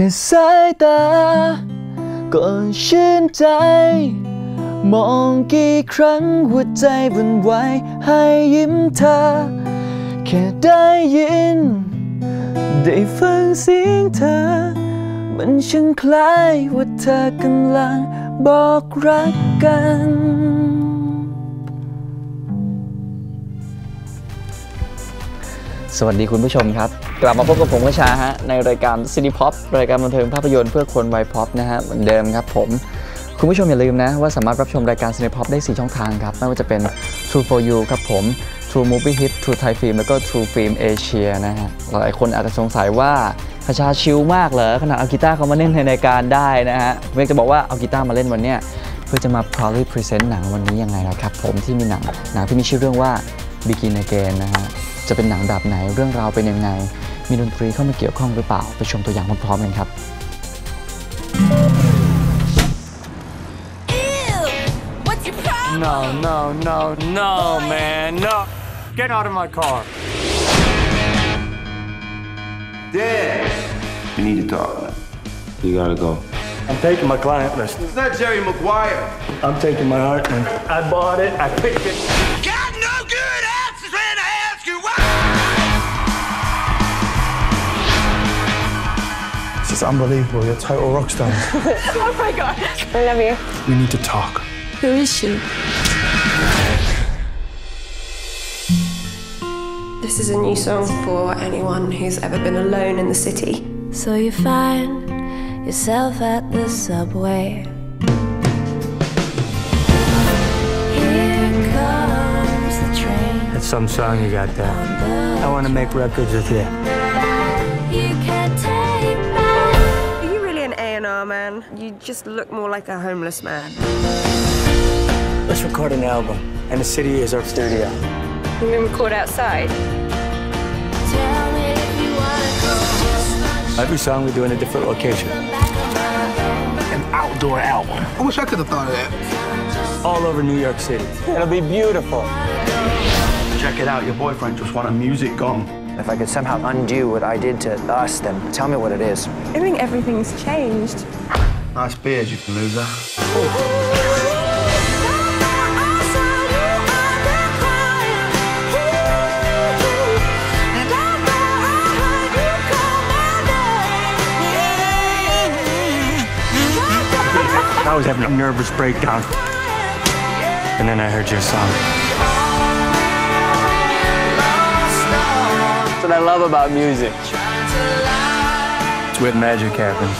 ค่สายตาก็ชื่นใจ มองกี่ครั้งหัวใจวุ่นวายให้ยิ้มเธอ แค่ได้ยิน ได้ฟังเสียงเธอ มันช่างคล้ายว่าเธอกำลังบอกรักกันสวัสดีคุณผู้ชมครับ กลับมาพบกับผมกระชาฮะในรายการ City Pop รายการบันเทิงภาพยนตร์เพื่อคนวัยพ็อปนะฮะเหมือนเดิมครับผมคุณผู้ชมอย่าลืมนะว่าสามารถรับชมรายการ City Pop ได้ 4 ช่องทางครับ ไม่ว่าจะเป็น True for You ครับผม True Movie Hit True Thai Film แล้วก็ True Film Asia นะฮะหลายคนอาจจะสงสัยว่าคชาชิลมากเหรอขนาดเอากีตาร์เขามาเล่นในรายการได้นะฮะเมกจะบอกว่าเอากีตาร์มาเล่นวันเนี้ยเพื่อจะมา proudly present หนังวันนี้ยังไงล่ะครับผมที่มีหนังหนังที่มีชื่อเรื่องว่า Begin Again นะฮะจะเป็นหนังแบบไหนเรื่องราวเป็นยังไง มีดนตรีเข้ามาเกี่ยวข้องหรือเปล่า ไปชมตัวอย่างพร้อมๆกันครับ What's your problem? No, no, no, no, man, no. Get out of my car. Dan, we need to talk. You gotta go. I'm taking my client list. It's not Jerry Maguire. I'm taking my Hartman. I bought it. I picked it. This is unbelievable. You're total rock stars. Oh my god. I love you. we need to talk. Who is she? This is a new song for anyone who's ever been alone in the city. So you find yourself at the subway. Here comes the train. That's some song you got there. I want to make records with you. You really man? You just look more like a homeless man. Let's record an album, and the city is our studio. You can record outside. Tell me if you wanna go. Every song we do in a different location, An outdoor album. I wish I could have thought of that. all over New York City. It'll be beautiful. Check it out. Your boyfriend just want a music gong. If I could somehow undo what I did to us, then tell me what it is. I think everything's changed. Nice beard, you loser. I was having a nervous breakdown, and then I heard your song. What I love about music. It's where magic happens.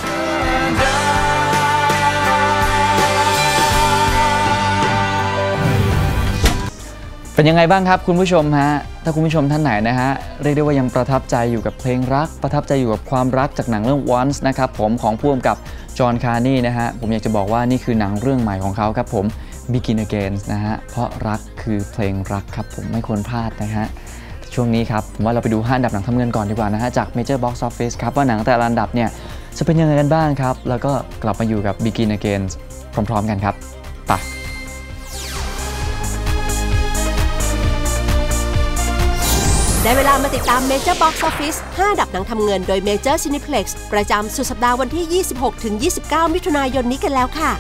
เป็นยังไงบ้างครับคุณผู้ชมฮะ ถ้าคุณผู้ชมท่านไหนนะฮะ เรียกได้ว่ายังประทับใจอยู่กับเพลงรัก ประทับใจอยู่กับความรักจากหนังเรื่อง Once นะครับผมของผู้กำกับจอห์นคาร์นีนะฮะ ผมอยากจะบอกว่านี่คือหนังเรื่องใหม่ของเขาครับผม Begin Again นะฮะ เพราะรักคือเพลงรักครับผมไม่ควรพลาดนะฮะ ช่วงนี้ครับ ผมว่าเราไปดูห้าอันดับหนังทำเงินก่อนดีกว่านะฮะจาก Major Box Office ครับ ว่าหนังแต่ละอันดับเนี่ยจะเป็นยังไงกันบ้างครับ แล้วก็กลับมาอยู่กับ Begin Again พร้อมๆกันครับไปได้เวลามาติดตาม Major Box Office 5ดับหนังทำเงินโดย Major Cineplex ประจำสุดสัปดาห์วันที่ 26-29 มิถุนายนนี้กันแล้วค่ะ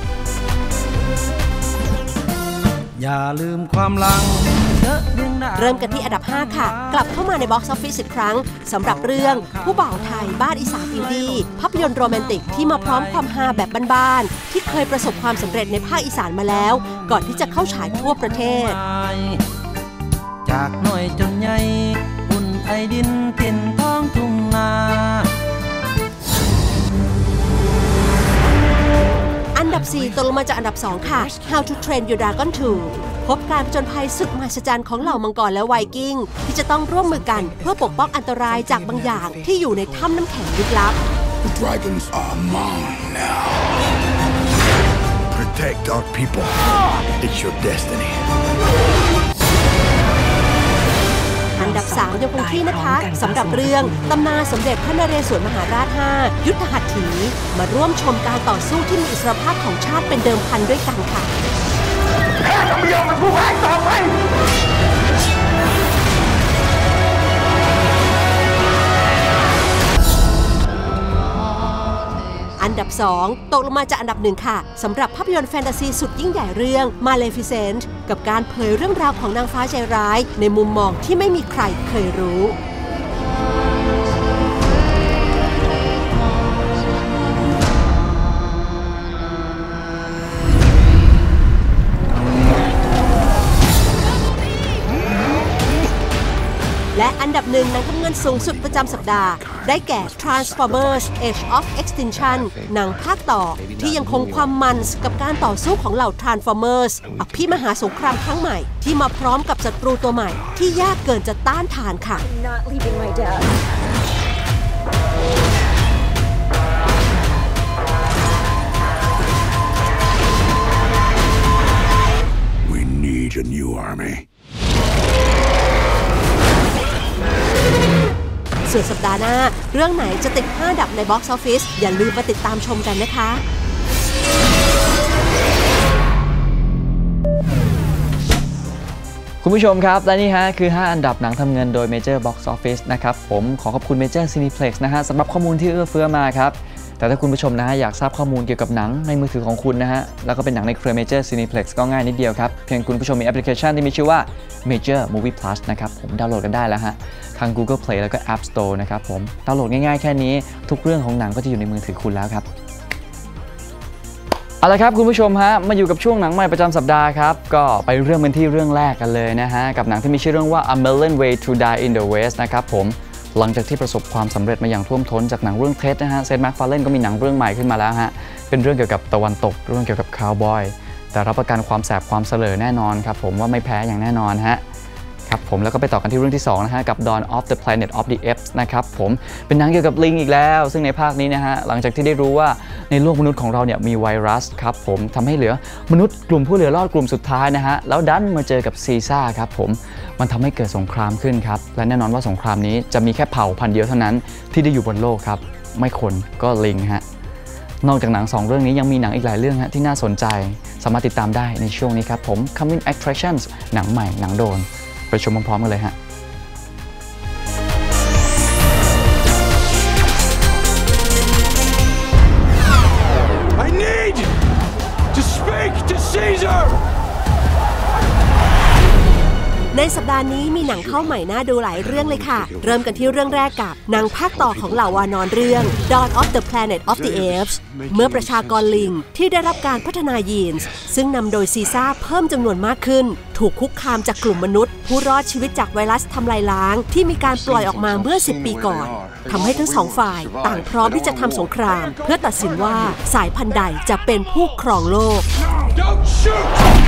อย่าลืมความหลัง เยอะเรื่องราวเริ่มกันที่อันดับ 5 ค่ะ กลับเข้ามาใน Box Office อีกครั้งสำหรับเรื่องผู้บ่าวไทยบ้านอีสานอินดี้ภาพยนตร์โรแมนติกที่มาพร้อมความฮาแบบบ้านๆที่เคยประสบความสำเร็จในภาคอีสานมาแล้ว ก่อนที่จะเข้าฉายทั่วประเทศ จากหน่อยจนใหญ่อุ่นไอดินถิ่นท้องทุ่งนาอันดับ 4ตกลงมาจากอันดับ 2 ค่ะ How to Train Your Dragon 2 พบการผจญภัยสุดมหัศจรรย์ของเหล่ามังกรและไวกิ้ง ที่จะต้องร่วมมือกันเพื่อปกป้องอันตรายจากบางอย่างที่อยู่ในถ้ำน้ำแข็งลึกลับ The dragons are mine now. Protect our people. It's your destiny. อันดับ 3 ยังคงที่นะคะสำหรับเรื่องตำนานสมเด็จพระนเรศวรมหาราช 5 ยุทธหัตถี มาร่วมชมการต่อสู้ที่มีอิสรภาพของชาติเป็นเดิมพันด้วยกันค่ะ คอันดับ 2 ตกลงมาจากอันดับหนึ่งค่ะ สำหรับภาพยนตร์แฟนตาซีสุดยิ่งใหญ่เรื่อง Maleficent กับการเผยเรื่องราวของนางฟ้าใจร้าย ในมุมมองที่ไม่มีใครเคยรู้ และอันดับหนึ่งหนังทำเงินสูงสุดประจำสัปดาห์ ได้แก่ Transformers Age of Extinction หนังภาคต่อที่ยังคงความมันกับการต่อสู้ของเหล่า Transformers อภิมหาสงครามครั้งใหม่ ที่มาพร้อมกับศัตรูตัวใหม่ ที่ยากเกินจะต้านทานค่ะ Not leaving my dad. We need a new army. ส่วนสัปดาห์หน้า เรื่องไหนจะติด 5 ดับในบ็อกซ์ออฟฟิศอย่าลืมมาติดตามชมกันนะคะคุณผู้ชมครับ และนี่ฮะคือ 5 อันดับหนังทำเงินโดย Major Box Office นะครับ ผมขอขอบคุณ Major Cineplex นะฮะสำหรับข้อมูลที่เอื้อเฟื้อมาครับ แต่ถ้าคุณผู้ชมนะฮะอยากทราบข้อมูลเกี่ยวกับหนังในมือถือของคุณนะฮะแล้วก็เป็นหนังในเครือ Major Cineplex ก็ง่ายนิดเดียวครับ เพียงคุณผู้ชมมีแอปพลิเคชันที่มีชื่อว่า Major Movie Plus นะครับผมดาวน์โหลดกันได้แล้วฮะทาง Google Play แล้วก็ App Store นะครับผมดาวน์โหลดง่ายๆแค่นี้ทุกเรื่องของหนังก็จะอยู่ในมือถือคุณแล้วครับเอาละครับคุณผู้ชมฮะมาอยู่กับช่วงหนังใหม่ประจำสัปดาห์ครับ ก็ไปเรื่องกันที่เรื่องแรกกันเลยนะฮะ กับหนังที่มีชื่อเรื่องว่า A Million Way to Die in the West นะครับผม หลังจากที่ประสบความสำเร็จมาอย่างท่วมท้นจากหนังเรื่องเท็ดนะฮะเซนต์แม็กฟาร์เลนก็มีหนังเรื่องใหม่ขึ้นมาแล้วฮะเป็นเรื่องเกี่ยวกับตะวันตกเรื่องเกี่ยวกับคาวบอยแต่รับประกันความแสบความเสลอแน่นอนครับผมว่าไม่แพ้อย่างแน่นอนฮะ ครับผมแล้วก็ไปต่อกันที่เรื่องที่2นะฮะกับ Dawn of the Planet of the Apes นะครับผมเป็นหนังเกี่ยวกับลิงอีกแล้ว ซึ่งในภาคนี้นะฮะหลังจากที่ได้รู้ว่าในโลกมนุษย์ของเราเนี่ยมีไวรัสครับผมทำให้เหลือมนุษย์กลุ่มผู้เหลือรอดกลุ่มสุดท้ายนะฮะแล้วดันมาเจอกับซีซ่าครับผมมันทำให้เกิดสงครามขึ้นครับและแน่นอนว่าสงครามนี้จะมีแค่เผ่าพันธุ์เดียวเท่านั้นที่ได้อยู่บนโลกครับไม่คนก็ลิงฮะนอกจากหนัง 2 เรื่องนี้ยังมีหนังอีกหลายเรื่องฮะที่น่าสนใจ สามารถติดตามได้ในช่วงนี้ครับผม Coming Attractions หนังใหม่หนังโดน ไปชมพร้อมๆกันเลยฮะ สัปดาห์นี้มีหนังเข้าใหม่น่าดูหลายเรื่องเลยค่ะ เริ่มกันที่เรื่องแรกกับหนังภาคต่อของเหล่าวานอนเรื่อง Dawn of the Planet of the Apes เมื่อประชากรลิงที่ได้รับการพัฒนายีนส์ซึ่งนำโดยซีซ่าเพิ่มจำนวนมากขึ้น ถูกคุกคามจากกลุ่มมนุษย์ ผู้รอดชีวิตจากไวรัสทำลายล้าง ที่มีการปล่อยออกมาเมื่อ 10 ปีก่อนทำให้ทั้งสองฝ่ายต่างพร้อมที่จะทำสงคราม เพื่อตัดสินว่าสายพันธุ์ใดจะเป็นผู้ครองโลก Don't shoot!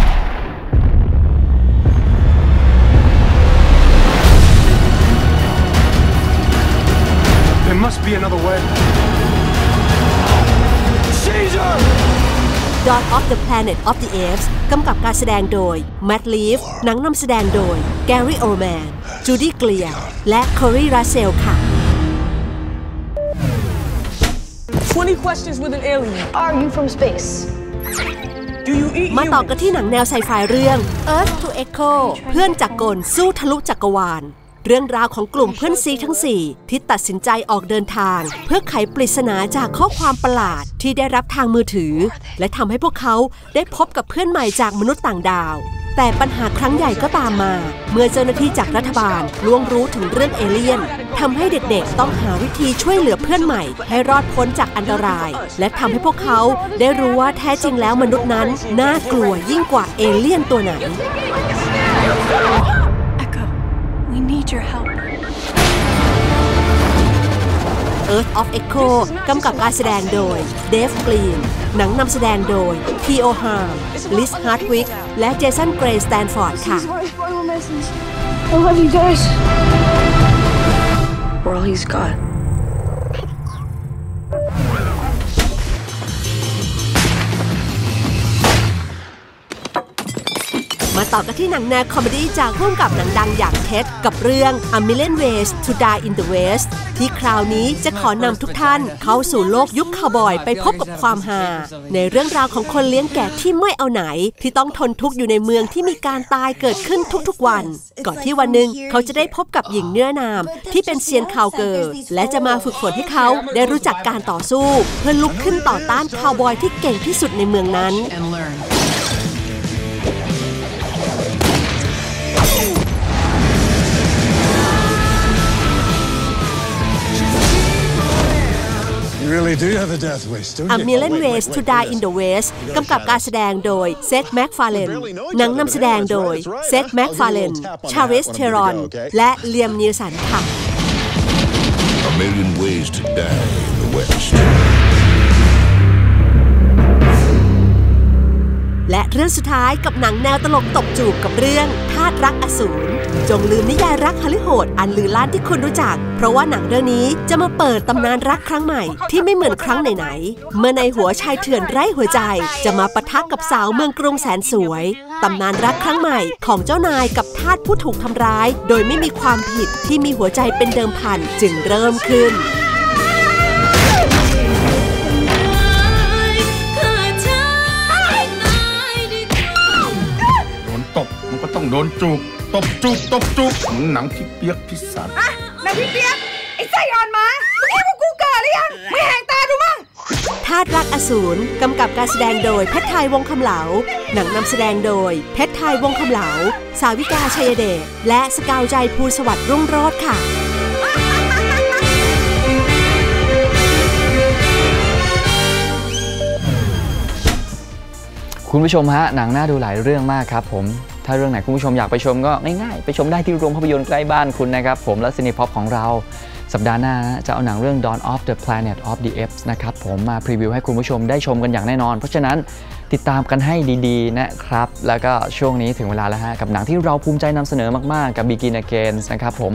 Be another way. Caesar! Dawn of the Planet of the Apes กำกับการแสดงโดย Matt Reeves หนังนำแสดงโดย Gary Oldman Judy Greer และ Corey Russell ค่ะ 20 questions with an alien. Are you from space? Do you eat มาต่อกันที่หนังแนวไซไฟเรื่อง Earth to Echo เพื่อนจักรกลสู้ทะลุจักรวาล เรื่องราวของกลุ่มเพื่อนซีทั้ง 4 ที่ตัดสินใจออกเดินทาง เพื่อไขปริศนาจากข้อความประหลาดที่ได้รับทางมือถือ และทำให้พวกเขาได้พบกับเพื่อนใหม่จากมนุษย์ต่างดาว แต่ปัญหาครั้งใหญ่ก็ตามมา เมื่อเจ้าหน้าที่จากรัฐบาลล่วงรู้ถึงเรื่องเอเลี่ยนทำให้เด็กๆ ต้องหาวิธีช่วยเหลือเพื่อนใหม่ ให้รอดพ้นจากอันตราย และทำให้พวกเขาได้รู้ว่าแท้จริงแล้วมนุษย์นั้นน่ากลัวยิ่งกว่าเอเลี่ยนตัวไหน we need your help. Earth of Echo กำกับการแสดงโดย Dave Green หนังนำแสดงโดย Theo Harm Liz Hardwick และ Jason Gray Stanford ค่ะ my final message. I love you guys. We're all he's got. มาต่อกันที่หนังแนวคอมเมดี้จากร่วมกับหนังดังอย่างเท็ดกับเรื่อง A Million Ways to Die in the West ที่คราวนี้จะขอนำทุกท่านเข้าสู่โลกยุคคาวบอยไปพบกับความฮาในเรื่องราวของคนเลี้ยงแกะที่ไม่เอาไหน ที่ต้องทนทุกข์อยู่ในเมืองที่มีการตายเกิดขึ้นทุกๆวัน ก่อนที่วันหนึ่งเขาจะได้พบกับหญิงเนื้อนาม ที่เป็นเซียนคาวเกิร์ลและจะมาฝึกฝนให้เขาได้รู้จักการต่อสู้ เพื่อลุกขึ้นต่อต้านคาวบอยที่เก่งที่สุดในเมืองนั้น a death wish, don't A you? Million Ways to Die in the West กำกับการแสดงโดยเซธแม็กฟาเลนหนังนำแสดงโดยเซธแม็กฟาเลนชาริสเทรอน และเลียมนิลสันค่ะ A million ways to die รื่องสุดท้ายกับหนังแนวตลกตบจูบกับเรื่องทาสรักอสูรจงลืมนิยายรักฮาลิโหดอันลือล้านที่คุณรู้จัก เพราะว่าหนังเรื่องนี้จะมาเปิดตำนานรักครั้งใหม่ที่ไม่เหมือนครั้งไหนๆเมื่อในหัวชายเถื่อนไร้หัวใจ จะมาปะทะกับสาวเมืองกรุงแสนสวยตำนานรักครั้งใหม่ของเจ้านายกับทาสผู้ถูกทำร้าย โดยไม่มีความผิดที่มีหัวใจเป็นเดิมพันจึงเริ่มขึ้น ต้องโดนจูบตบจูบตบจูบเหมือนหนังพี่เปียกพี่สันนายพี่เปียก ไอ้ไส้อ่อนหมามึงคิดว่ากูเกิดหรือยัง ไม่แหงตาดูมั่งทาสรักอสูรกำกับการแสดงโดยเพชรไทยวงคำเหลา หนังนำแสดงโดยเพชรไทยวงคำเหลา สาวิกาชัยเดช และสกาวใจภูลสวัสดิ์รุ่งโรจน์ค่ะคุณผู้ชมฮะหนังน่าดูหลายเรื่องมากครับผม ถ้าเรื่องไหนคุณผู้ชมอยากไปชมก็ง่ายๆไปชมได้ที่โรงภาพยนตร์ใกล้บ้านคุณนะครับ ผมและซินิพ็อปของเราสัปดาห์หน้าจะเอาหนังเรื่อง Dawn of the Planet of the Apes นะครับผมมาพรีวิวให้คุณผู้ชมได้ชมกันอย่างแน่นอน เพราะฉะนั้นติดตามกันให้ดีๆนะครับ แล้วก็ช่วงนี้ถึงเวลาแล้วฮะกับหนังที่เราภูมิใจนำเสนอมากๆ กับ Begin Again นะครับผม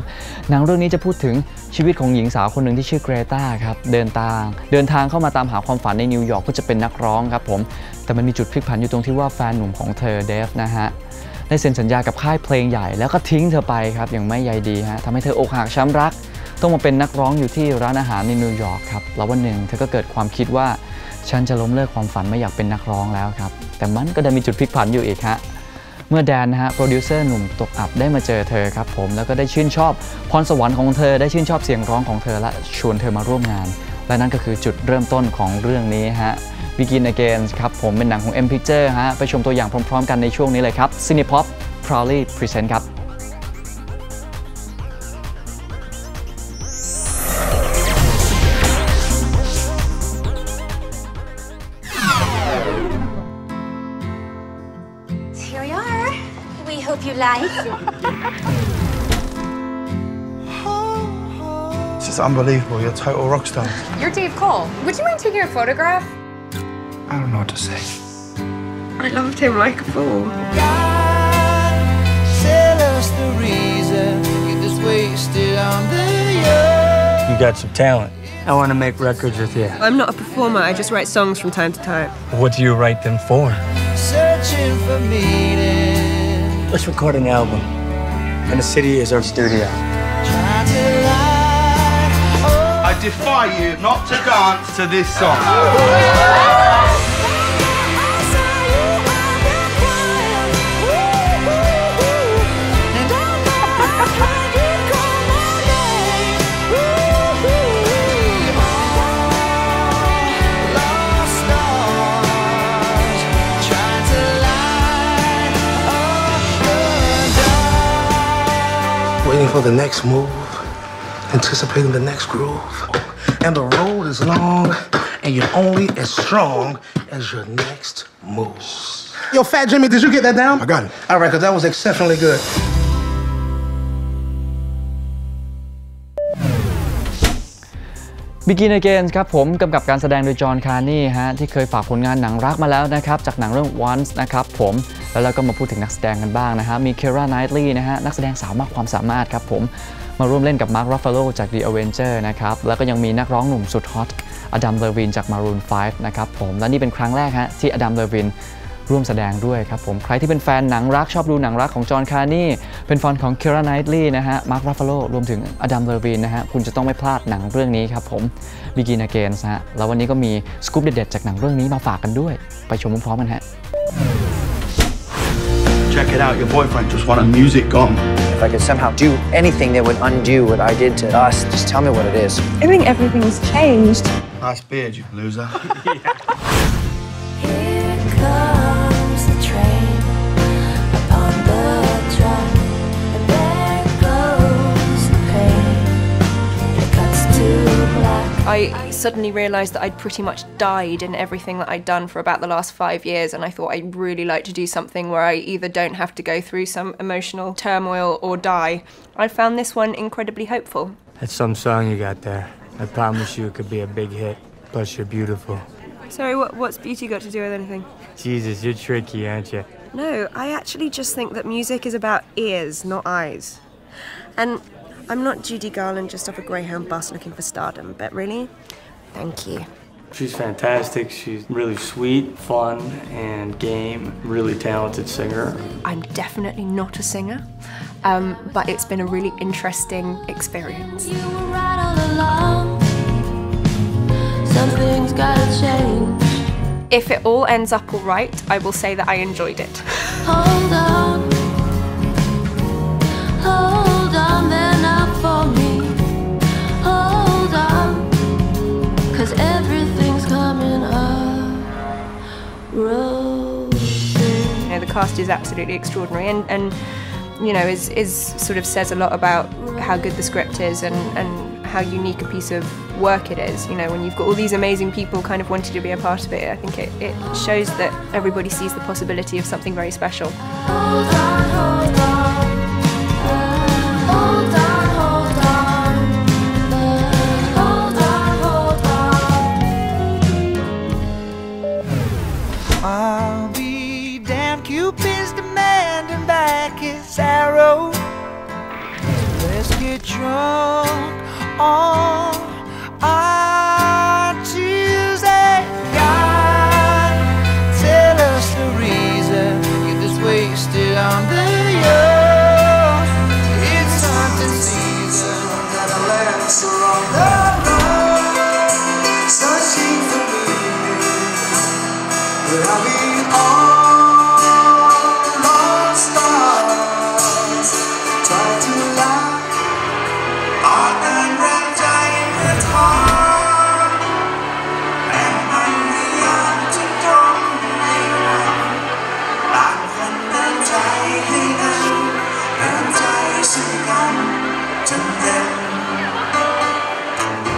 หนังเรื่องนี้จะพูดถึงชีวิตของหญิงสาวคนหนึ่งที่ชื่อเกรตาครับเดินทาง เดินทางเข้ามาตามหาความฝันในนิวยอร์กเพื่อจะเป็นนักร้องครับผมแต่มันมีจุดพลิกผันอยู่ตรงที่ว่าแฟนหนุ่มของเธอเดฟนะฮะ ได้เซ็นสัญญากับค่ายเพลงใหญ่ แล้วก็ทิ้งเธอไปครับอย่างไม่ใยดีฮะทำให้เธออกหักช้ำรัก ต้องมาเป็นนักร้องอยู่ที่ร้านอาหารในนิวยอร์กครับแล้ววันหนึ่งเธอก็เกิดความคิดว่าฉันจะล้มเลิกความฝันไม่อยากเป็นนักร้องแล้วครับแต่มันก็ได้มีจุดพลิกผันอยู่อีกฮะเมื่อแดนนะฮะโปรดิวเซอร์หนุ่มตกอับได้มาเจอเธอครับผมแล้วก็ได้ชื่นชอบพรสวรรค์ของเธอได้ชื่นชอบเสียงร้องของเธอและชวนเธอมาร่วมงาน และนั่นก็คือจุดเริ่มต้นของเรื่องนี้ฮะ Begin Again ครับผมเป็นหนังของ M Picture ฮะไปชมตัวอย่างพร้อม ๆ กันในช่วงนี้เลยครับ Cinepop Proudly Present ครับ Here we are. We hope you like. This is unbelievable. You're a total rock star. You're Dave Cole. Would you mind taking a photograph? I don't know what to say. I loved him like a fool. Tell us the reason you're wasted on the young. You got some talent. I want to make records with you. I'm not a performer, I just write songs from time to time. What do you write them for? Searching for meaning. Let's record an album. And the city is our studio. Trying to lie. I defy you not to dance to this song. Waiting for the next move, anticipating the next groove. And the road is long, and you're only as strong as your next move. Yo, Fat Jimmy, did you get that down? I got it. All right, because that was exceptionally good. Begin Again ครับผมกำกับการแสดงโดยจอห์นคาร์นี่ฮะที่เคยฝากผลงานหนังรักมาแล้วนะครับ จากหนังเรื่อง Once นะครับผมแล้วเราก็มาพูดถึงนักแสดงกันบ้างนะฮะมีเคราไนท์ลีนะฮะนักแสดงสาวมากความสามารถครับผมมาร่วมเล่นกับมาร์ค r ัฟฟาโลจาก The Avenger นะครับ แล้วก็ยังมีนักร้องหนุ่มสุดฮอตอดัมเลวินจาก Maroon 5 นะครับผม และนี่เป็นครั้งแรกฮะที่อดัมเลวิน ร่วมแสดงด้วยครับผม ใครที่เป็นแฟนหนังรักชอบดูหนังรักของจอห์นคาร์นี่เป็นแฟนของเคราไนท์ลีย์นะฮะมาร์คราฟาโลรวมถึงอดัมเลอร์วินนะฮะคุณจะต้องไม่พลาดหนังเรื่องนี้ครับผม Begin Again นะฮะแล้ววันนี้ก็มีสกู๊ปเด็ดๆจากหนังเรื่องนี้มาฝากกันด้วย ไปชมพร้อมๆกันฮะ Check it out, your boyfriend just wanted music gone. If I could somehow do anything that would undo what I did to us, just tell me what it is. I think everything's changed. Nice beard, you loser. Here I suddenly realised that I'd pretty much died in everything that I'd done for about the last five years, and I thought I'd really like to do something where I either don't have to go through some emotional turmoil or die. I found this one incredibly hopeful. That's some song you got there. I promise you it could be a big hit. Plus, you're beautiful. Sorry, what, what's beauty got to do with anything? Jesus, you're tricky, aren't you? No, I actually just think that music is about ears, not eyes. And I'm not Judy Garland just off a Greyhound bus looking for stardom, but really, thank you. She's fantastic. She's really sweet, fun, and game. Really talented singer. I'm definitely not a singer, um, but it's been a really interesting experience. You were right all along. Something's gotta change. If it all ends up all right, I will say that I enjoyed it. You know, the cast is absolutely extraordinary and, and you know, is, is sort of says a lot about how good the script is and, and how unique a piece of work it is. You know, when you've got all these amazing people kind of wanting to be a part of it, I think it, it shows that everybody sees the possibility of something very special.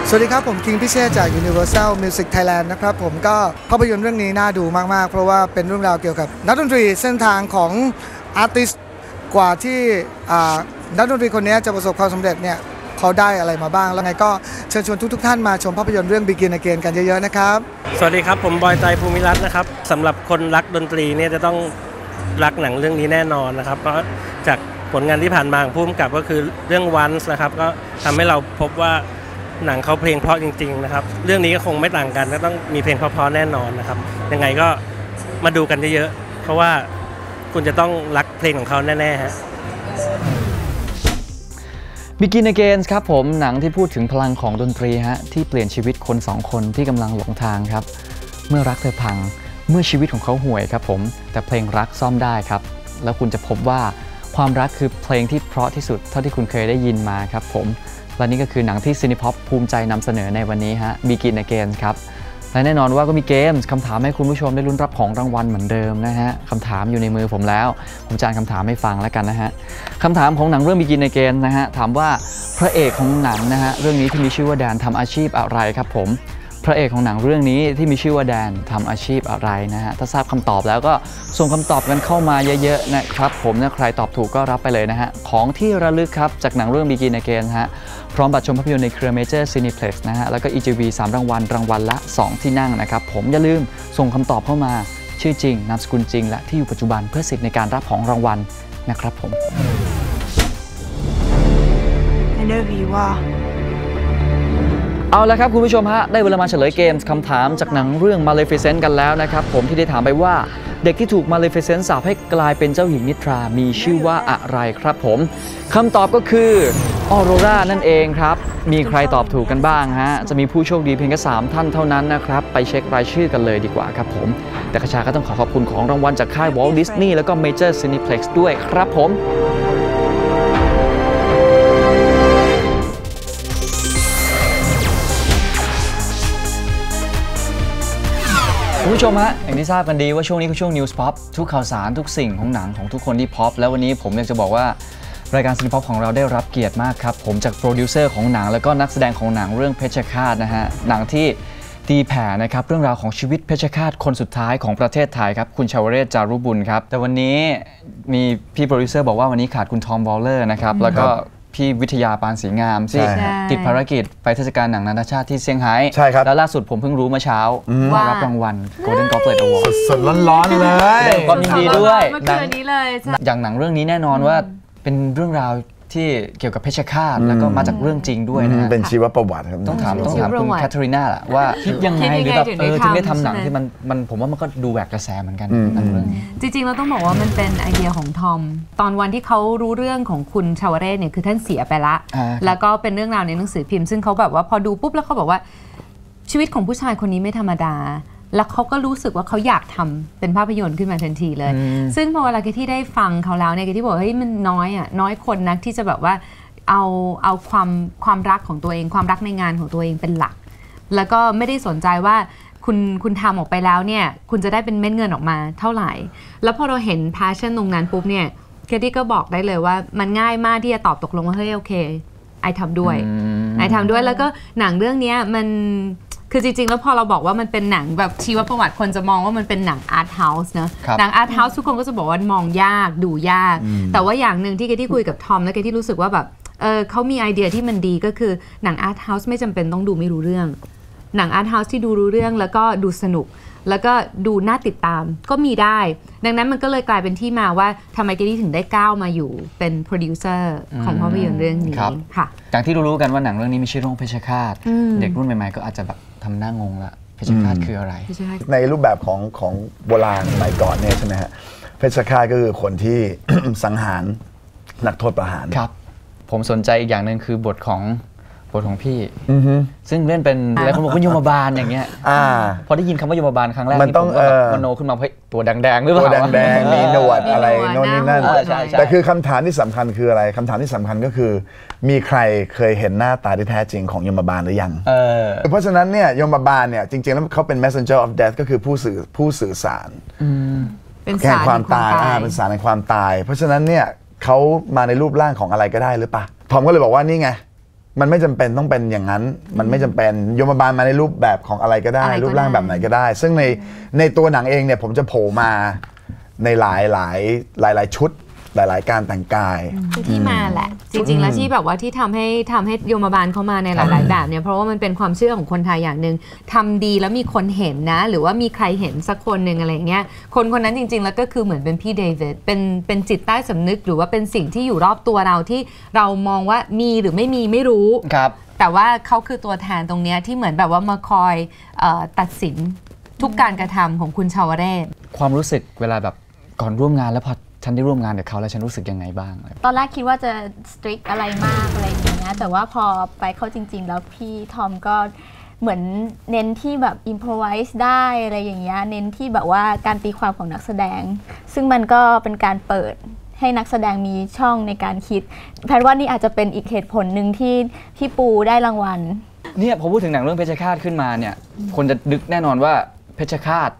สวัสดีครับ ผมคิงพิเชษจาก Universal Music Thailand นะครับ ผมก็ภาพยนตร์เรื่องนี้น่าดูมาก ๆ เพราะว่าเป็นเรื่องราวเกี่ยวกับนักดนตรีเส้นทางของอาร์ติสกว่าที่อ่านักดนตรีคนนี้จะประสบความสำเร็จเนี่ยเขาได้อะไรมาบ้าง แล้วไงก็เชิญชวนทุก ๆ ท่านมาชมภาพยนตร์เรื่อง Begin Again กันเยอะ ๆ นะครับ สวัสดีครับ ผมบอยไตภูมิรัตน์นะครับสำหรับคนรักดนตรีเนี่ยจะต้องรักหนังเรื่องนี้แน่นอนนะครับ เพราะจาก ผลงานที่ผ่านมาของผู้กำกับก็คือเรื่องวันส์นะครับก็ทำให้เราพบว่าหนังเขาเพลงเพราะจริงๆนะครับเรื่องนี้ก็คงไม่ต่างกันก็ต้องมีเพลงเพราะๆแน่นอนนะครับยังไงก็มาดูกันเยอะๆเพราะว่าคุณจะต้องรักเพลงของเขาแน่ๆฮะ Begin Again ครับผมหนังที่พูดถึงพลังของดนตรีฮะที่เปลี่ยนชีวิตคนสองคนที่กำลังหลงทางครับ เมื่อรักเธอพังเมื่อชีวิตของเขาห่วยครับผมแต่เพลงรักซ่อมได้ครับ แล้วคุณจะพบว่า ความรักคือเพลงที่เพราะที่สุดเท่าที่คุณเคยได้ยินมาครับผม และนี่ก็คือหนังที่ Cinepop ภูมิใจนำเสนอในวันนี้ฮะ Begin Again ครับ และแน่นอนว่าก็มีเกมส์คำถามให้คุณผู้ชมได้ลุ้นรับของรางวัลเหมือนเดิมนะฮะคำถามอยู่ในมือผมแล้ว ผมจะอ่านคำถามให้ฟังแล้วกันนะฮะคำถามของหนังเรื่อง Begin Again นะฮะถามว่าพระเอกของหนังนะฮะเรื่องนี้ที่มีชื่อว่าแดนทำอาชีพอะไรครับผม พระเอกของหนังเรื่องนี้ที่มีชื่อว่าแดนทำอาชีพอะไรนะฮะถ้าทราบคำตอบแล้วก็ส่งคำตอบกันเข้ามาเยอะๆนะครับผมนะใครตอบถูกก็รับไปเลยนะฮะของที่ระลึกครับจากหนังเรื่อง Begin Again ฮะพร้อมบัตรชมภาพยนตร์ในเครือ Major Cineplex นะฮะแล้วก็ EGV 3 รางวัลรางวัลละ 2 ที่นั่งนะครับผมอย่าลืมส่งคำตอบเข้ามาชื่อจริงนามสกุลจริง และที่อยู่ปัจจุบันเพื่อสิทธิ์ในการรับของรางวัลนะครับผม I know who you are. เอาละครับคุณผู้ชมฮะ ได้เวลามาเฉลยเกมคำถามจากหนังเรื่อง Maleficent กันแล้วนะครับ ผมที่ได้ถามไปว่าเด็กที่ถูก Maleficent สาปให้กลายเป็นเจ้าหญิงนิทรา มีชื่อว่าอะไรครับผมคำตอบก็คือออโรรานั่นเองครับ มีใครตอบถูกกันบ้างฮะ จะมีผู้โชคดีเพียงแค่3ท่านเท่านั้นนะครับ ไปเช็ครายชื่อกันเลยดีกว่าครับผม แต่กระชาก็ต้องขอขอบคุณของรางวัลจากค่าย Walt Disney แล้วก็ Major Cineplex ด้วยครับผม คุณผู้ชมฮะอย่างที่ทราบกันดีว่าช่วงนี้คือช่วง News Pop ทุกข่าวสารทุกสิ่งของหนังของทุกคนที่พ op แล้ววันนี้ผมอยากจะบอกว่ารายการซีนีพ็อปของเราได้รับเกียรติมากครับ ผมจากโปรดิวเซอร์ของหนังแล้วก็นักแสดงของหนังเรื่องเพชฌฆาตนะฮะหนังที่ตีแผ่นะครับเรื่องราวของชีวิตเพชฌฆาตคนสุดท้ายของประเทศไทยครับคุณชาวเรศจารุบุญครับแต่วันนี้มีพี่โปรดิวเซอร์บอกว่าวันนี้ขาดคุณทอมวอลเลอร์นะครับแล้วก็ พี่วิทยาปานศรีงามที่ใช่ ติดภารกิจไปเทศกาลหนังนานาชาติที่เซี่ยงไฮ้ใช่ครับ แล้วล่าสุดผมเพิ่งรู้เมื่อเช้าว่ารับรางวัล Golden Goblet Award สดๆร้อนๆเลยแสดงความยินดีด้วย เมื่อคืนนี้เลยใช่ อย่างหนังเรื่องนี้แน่นอนว่าเป็นเรื่องราว ที่เกี่ยวกับเพชฌฆาตอืมแล้วก็มาจากเรื่องจริงด้วยนะฮะเป็นชีวประวัติครับต้องถามต้องถามชีวประคุณวัติแคทเธอรีนาแหละว่าคิดยังไงคิดยังไงหรือแบบถึงเอได้อถึงได้ทำทำหนังใช่ไหมที่มันมันผมว่ามันก็ดูแหวกกระแสเหมือนกันอืมหนังเรื่องนี้จริงๆเราต้องบอกว่ามันเป็นไอเดียของทอม ตอนวันที่เขารู้เรื่องของคุณชาวเรศเนี่ยคือท่านเสียไปละอ่าครับแล้วก็เป็นเรื่องราวในหนังสือพิมพ์ ซึ่งเขาแบบว่าพอดูปุ๊บแล้วเขาบอกว่าชีวิตของผู้ชายคนนี้ไม่ธรรมดา แล้วเขาก็รู้สึกว่าเขาอยากทำเป็นภาพยนตร์ขึ้นมาทันทีเลยอืมซึ่งพอเวลาที่ได้ฟังเขาแล้วเนี่ยที่บอกว่าเฮ้ยมันน้อยอะน้อยคนนักที่จะแบบว่าเอาเอาความความรักของตัวเอง ความรักในงานของตัวเองเป็นหลัก แล้วก็ไม่ได้สนใจว่าคุณคุณทำออกไปแล้วเนี่ย คุณจะได้เป็นเม็ดเงินออกมาเท่าไหร่ แล้วพอเราเห็น passion ตรงนั้นปุ๊บเนี่ยเคที่ก็บอกได้เลยว่ามันง่ายมากที่จะตอบตกลงว่าเฮ้ยโอเคไอทำด้วยไอทำด้วยแล้วก็หนังเรื่องเนี้ยมัน คือจริง ๆ แล้วพอเราบอกว่ามันเป็นหนังแบบชีวประวัติคนจะมองว่ามันเป็นหนังอาร์ตเฮาส์เนอะครับหนังอาร์ตเฮาส์ทุกคนก็จะบอกว่ามองยากดูยากอืมแต่ว่าอย่างหนึ่งที่เกที่คุยกับทอมแล้วเกที่รู้สึกว่าแบบเออเขามีไอเดียที่มันดีก็คือหนังอาร์ตเฮาส์ไม่จำเป็นต้องดูไม่รู้เรื่อง หนังอาร์ตเฮาส์ที่ดูรู้เรื่องแล้วก็ดูสนุก แล้วก็ดูน่าติดตามก็มีได้ ดังนั้นมันก็เลยกลายเป็นที่มาว่าทำไมเกที่ถึงได้ก้าวมาอยู่เป็นโปรดิวเซอร์ของภาพยนตร์เรื่องนี้ครับค่ะอย่างที่รู้ๆกันว่าหนังเรื่องนี้มีชื่อเรื่องเพชฌฆาตอืมเด็กรุ่นใหม่ๆก็อาจจะแบบทำหน้างงละเพชฌฆาตคืออะไรในรูปแบบของของโบราณสมัยก่อนเนี่ยใช่ไหมฮะเพชฌฆาตก็คือคนที่ สังหารนักโทษประหาร ครับ ผมสนใจอีกอย่างหนึ่งคือบทของ บทของพี่อือฮึซึ่งเล่นเป็นหลายคนบอกว่ายมบาลอย่างเงี้ยอ่าพอได้ยินคำว่ายมบาลครั้งแรกมันต้องผก็แบบเออมโนขึ้นมาเฮ้ยตัวแดงๆหรือเปตัวล่าแดงๆมีหนวดอะไรมีหนวดโน่นนี่นั่นหน้าใช่ใช่แต่คือคำถามที่สำคัญคืออะไรคำถามที่สำคัญก็คือ มีใครเคยเห็นหน้าตาที่แท้จริงของยมบาลหรือยังเออเพราะฉะนั้นเนี่ยยมบาลเนี่ยจริงๆแล้วเขาเป็น messenger of death ก็คือผู้สื่อผู้สื่อสารเป็นแห่สางรความตายอ่าเป็นสารแห่งความตาย เพราะฉะนั้นเนี่ยเขามาในรูปร่างของอะไรก็ได้หรือปะทอมก็เลยบอกว่านี่ไง มันไม่จำเป็นต้องเป็นอย่างนั้น มันไม่จำเป็นยมบาลมาในรูปแบบของอะไรก็ได้ อะไรก็ได้ รูปร่างแบบไหนก็ได้ ซึ่งในในตัวหนังเองเนี่ยผมจะโผล่มาในหลายหลายหลายหลายชุด หลาย ๆ การแต่งกาย คือที่มาแหละ จริง ๆ แล้วที่แบบว่าที่ทำให้ทำให้โยมบาลเข้ามาในหลาย ๆ แบบเนี่ยเพราะว่ามันเป็นความเชื่อของคนไทยอย่างหนึ่งทำดีแล้วมีคนเห็นนะ หรือว่ามีใครเห็นสักคนหนึ่งอะไรเงี้ยคนคนนั้นจริง ๆ แล้วก็คือเหมือนเป็นพี่เดวิดเป็นเป็นจิตใต้สำนึก หรือว่าเป็นสิ่งที่อยู่รอบตัวเราที่เรามองว่ามีหรือไม่มีไม่รู้ครับแต่ว่าเขาคือตัวแทนตรงเนี้ยที่เหมือนแบบว่ามาคอยเออตัดสินทุกการกระทำของคุณชาวเรศความรู้สึกเวลาแบบก่อนร่วมงานแล้วพอ ฉันได้ร่วมงานกับเขาแล้วฉันรู้สึกยังไงบ้าง ตอนแรกคิดว่าจะสตริกอะไรมากอะไรอย่างเงี้ยแต่ว่าพอไปเข้าจริง ๆ แล้วพี่ทอมก็เหมือนเน้นที่แบบอิมพ o ไวส์ได้อะไรอย่างเงี้ยเน้นที่แบบว่าการตีความของนักแสดง ซึ่งมันก็เป็นการเปิดให้นักแสดงมีช่องในการคิด แพทย์ว่านี่อาจจะเป็นอีกเหตุผลหนึ่งที่พี่ปูได้รางวัล เนี่ยพอพูดถึงหนังเรื่องเพชฌฆาตขึ้นมาเนี่ย คนจะนึกแน่นอนว่าเพชฌฆาต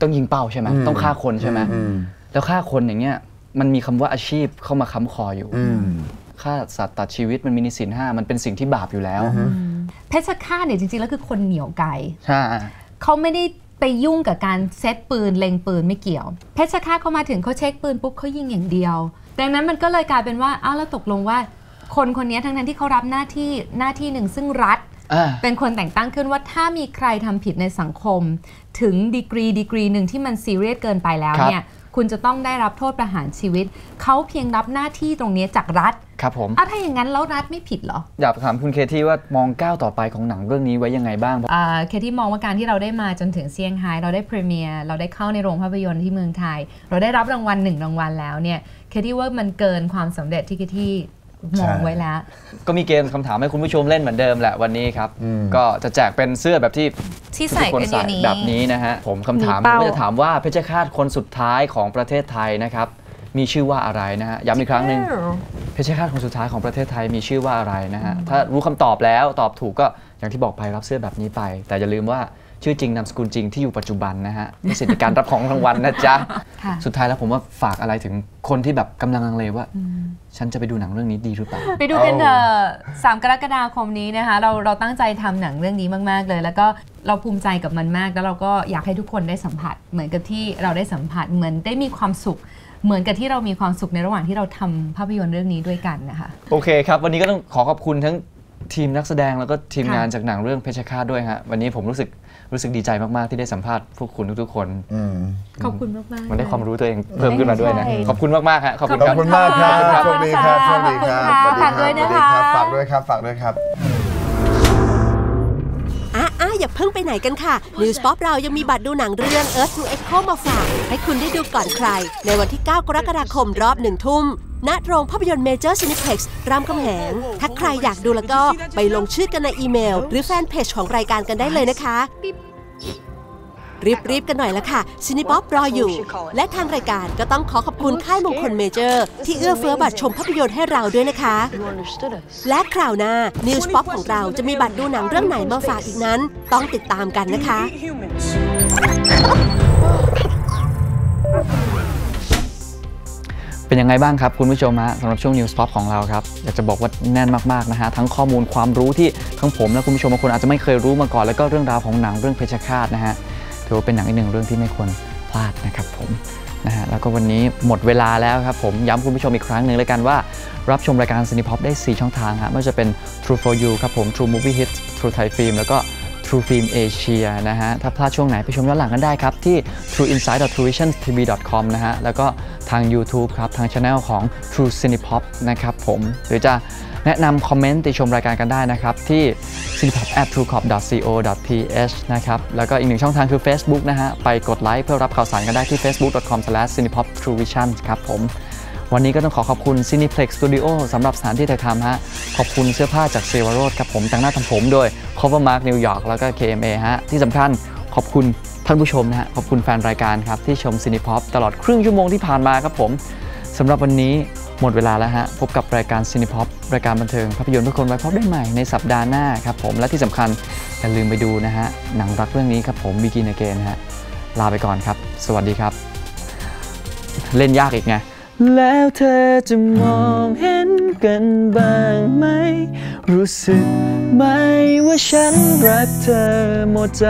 ต้องยิงเป้าใช่ไหมอืมต้องฆ่าคนใช่ไหมอืม แล้วฆ่าคนอย่างเงี้ยมันมีคำว่าอาชีพเข้ามาค้ำคออยู่อืมฆ่าสัตว์ตัดชีวิตมันมีในศีลห้ามันเป็นสิ่งที่บาปอยู่แล้ว เพชฌฆาตเนี่ยจริงๆแล้วคือคนเหนียวไกใช่เขาไม่ได้ไปยุ่งกับการเซตปืนเล็งปืนไม่เกี่ยว เพชฌฆาตเขามาถึงเขาเช็คปืนปุ๊บเขายิงอย่างเดียว ดังนั้นมันก็เลยกลายเป็นว่าอ้าวแล้วตกลงว่า คนคนนี้ทั้งนั้นที่เขารับหน้าที่หน้าที่หนึ่งซึ่งรัฐอ่าเป็นคนแต่งตั้งขึ้นว่าถ้ามีใครทำผิดในสังคม ถึงดีกรีดีกรีหนึ่งที่มันซีเรียสเกินไปแล้วครับเนี่ย คุณจะต้องได้รับโทษประหารชีวิต เขาเพียงรับหน้าที่ตรงนี้จากรัฐครับผมอะถ้าอย่างนั้นแล้วรัฐไม่ผิดเหรอ อยากถามคุณเคที่ว่ามองก้าวต่อไปของหนังเรื่องนี้ไว้ยังไงบ้างอ่าเคที่มองว่าการที่เราได้มาจนถึงเซี่ยงไฮ้เราได้พรีเมียร์เราได้เข้าในโรงภาพยนตร์ที่เมืองไทย เราได้รับรางวัลหนึ่งรางวัลแล้วเนี่ยเคที่ว่ามันเกินความสำเร็จที่เคที่ มองไว้แล้ว ก็มีเกมคำถามให้คุณผู้ชมเล่นเหมือนเดิมแหละวันนี้ครับ ก็จะแจกเป็นเสื้อแบบที่ที่ใส่ทุกคนกันอยู่ใส่นี้แบบนี้นะฮะ ผมคำถามมีเป้าก็จะถามว่าเพชฌฆาตคนสุดท้ายของประเทศไทยนะครับ มีชื่อว่าอะไรนะฮะย้ำอีกครั้งหนึ่งเพชฌฆาตคนสุดท้ายของประเทศไทยมีชื่อว่าอะไรนะฮะถ้ารู้คำตอบแล้วตอบถูกก็อย่างที่บอกไปรับเสื้อแบบนี้ไป แต่อย่าลืมว่า ชื่อจริงนามสกุลจริงที่อยู่ปัจจุบันนะฮะมีสิทธิในการรับของรางวัลนะจ๊ะค่ะสุดท้ายแล้วผมว่าฝากอะไรถึงคนที่แบบกำลังลังเลว่า ฉันจะไปดูหนังเรื่องนี้ดีหรือเปล่า ไปดูกันเถอะสามกรกฎาคมนี้นะคะ เราเราตั้งใจทำหนังเรื่องนี้มาก ๆ เลย แล้วก็เราภูมิใจกับมันมาก แล้วเราก็อยากให้ทุกคนได้สัมผัส เหมือนกับที่เราได้สัมผัสเหมือนได้มีความสุขเหมือนกับที่เรามีความสุขในระหว่างที่เราทำภาพยนตร์เรื่องนี้ด้วยกันนะคะ โอเคครับ วันนี้ก็ต้องขอขอบคุณทั้ง ทีมนักแสดงแล้วก็ทีมค่ะงานจากหนังเรื่องเพชฌฆาตด้วยฮะวันนี้ผมรู้สึกรู้สึกดีใจมากๆที่ได้สัมภาษณ์พวกคุณทุกๆคนขอบคุณมากๆมันได้ความรู้ตัวเองเพิ่มขึ้นมาด้วยนะใช่ขอบคุณมากๆฮะขอบคุณขคอรับบคุณมากครับโชคดีครับโชคดีครับขอบคุณค่ะฝากด้วยนะคะฝากด้วยครับฝากด้วยครับอะอะอย่าเพิ่งไปไหนกันค่ะ News Pop เรายังมีบัตรดูหนังเรื่อง Earth to Echo มาฝาก ให้คุณได้ดูก่อนใคร ในวันที่ 9 กรกฎาคมรอบหนึ่งทุ่ม ณโรงภาพยนตร์เมเจอร์ซินิเพ็กซ์รามคำแหง ถ้าใครอยากดูแล้วก็ไปลงชื่อกันในอีเมล หรือแฟนเพจของรายการกันได้เลยนะคะ รีบๆกันหน่อยละค่ะซินิป๊อปรออยู่ และทางรายการก็ต้องขอขอบคุณค่ายมงคลเมเจอร์ ที่เอื้อเฟื้อบัตรชมภาพยนตร์ให้เราด้วยนะคะ และคราวหน้า News Pop ของเราจะมีบัตรดูหนังเรื่องไหนมาฝากอีกนั้น ต้องติดตามกันนะคะ เป็นยังไงบ้างครับคุณผู้ชมฮะสำหรับช่วง News Pop ของเราครับ อยากจะบอกว่าแน่นมากๆนะฮะทั้งข้อมูลความรู้ที่ทั้งผมและคุณผู้ชมบางคนอาจจะไม่เคยรู้มาก่อน แล้วก็เรื่องราวของหนังเรื่องเพชฌฆาตนะฮะถือว่าเป็นหนังอีกหนึ่งเรื่องที่ไม่ควรพลาดนะครับผมนะฮะแล้วก็วันนี้หมดเวลาแล้วครับผมย้ำคุณผู้ชมอีกครั้งหนึ่งเลยกันว่า รับชมรายการ c i n e p o p ได้ 4 ช่องทางฮะไม่ว่าจะเป็น True for You ครับผม True Movie Hits True Thai Film แล้วก็ True Film Asia นะฮะ ถ้าพลาดช่วงไหนไปชมย้อนหลังกันได้ครับ ที่ trueinsight.truevisionsTV.com นะฮะ แล้วก็ทาง YouTube ครับ ทางช anel ของ True Cinepop นะครับผม หรือจะแนะนำคอมเมนต์ติชมรายการกันได้นะครับ ที่ cinepop at truecop.co.th นะครับ แล้วก็อีกหนึ่งช่องทางคือ Facebook นะฮะ ไปกดไลค์เพื่อรับข่าวสารกันได้ที่ facebook.com/cinepoptruevision ครับผม วันนี้ก็ต้องขอขอบคุณ Cineplex Studio สำหรับสถานที่ถ่ายทำฮะ ขอบคุณเสื้อผ้าจากเซวาร o ดครับผมแต่งหน้าทำผมโดย Covermark New York แล้วก็ KMA ฮะ ที่สำคัญขอบคุณท่านผู้ชมนะฮะ ขอบคุณแฟนรายการครับ ที่ชม Cinepop ตลอดครึ่งชั่วโมงที่ผ่านมาครับผมสำหรับวันนี้หมดเวลาแล้วฮะ พบกับรายการ Cinepop รายการบันเทิงภาพยนตร์เพื่อคนไว้พบได้ใหม่ในสัปดาห์หน้าครับผมและที่สำคัญอย่าลืมไปดูนะฮะหนังรักเรื่องนี้ครับผม Begin Again ฮะลาไปก่อนครับ สวัสดีครับ เล่นยากอีกไง แล้วเธอจะมองเห็นกันบ้างไหม รู้สึกไหมว่าฉันรักเธอหมดใจ